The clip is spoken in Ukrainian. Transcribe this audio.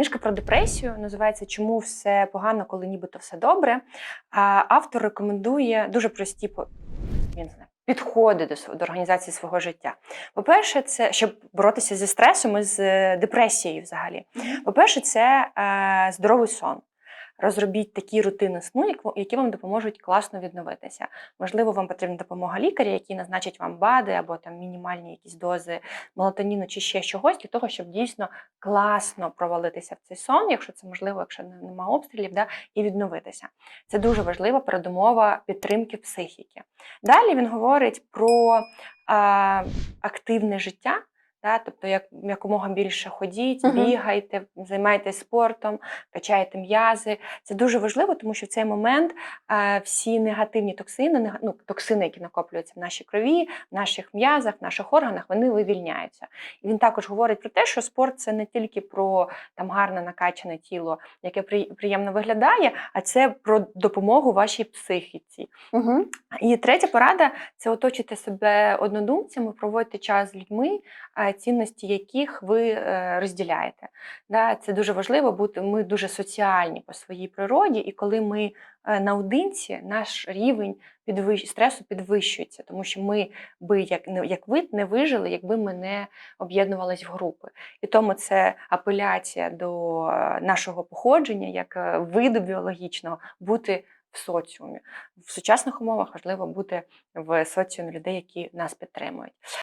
Книжка про депресію називається Чому все погано, коли нібито все добре. А автор рекомендує дуже прості підходи до, до організації свого життя. По-перше, це щоб боротися зі стресом і з е, депресією взагалі. По-перше, це е, здоровий сон. Розробіть такі рутини сну, які вам допоможуть класно відновитися. Можливо, вам потрібна допомога лікаря, який назначить вам БАДи або там мінімальні якісь дози мелатоніну чи ще чогось для того, щоб дійсно класно провалитися в цей сон, якщо це можливо, якщо не- нема обстрілів, да, і відновитися. Це дуже важлива передумова підтримки психіки. Далі він говорить про а, активне життя. Да, тобто, як якомога більше ходіть, Мгм. бігайте, займайтесь спортом, качайте м'язи. Це дуже важливо, тому що в цей момент е, всі негативні токсини, ну, токсини, які накоплюються в нашій крові, в наших м'язах, в наших органах, вони вивільняються. І він також говорить про те, що спорт це не тільки про там гарне накачане тіло, яке приємно виглядає, а це про допомогу вашій психіці. Угу. І третя порада це оточити себе однодумцями, проводити час з людьми, е, цінності яких ви е, розділяєте. Це дуже важливо бути. Ми дуже соціальні по своїй природі, і коли ми е, наодинці, наш рівень стресу підвищується, тому що ми би як як вид не вижили, якби ми не об'єднувались в групи. І тому це апеляція до е, нашого походження, як виду біологічного, бути в соціумі. В сучасних умовах важливо бути в соціумі людей, які нас підтримують.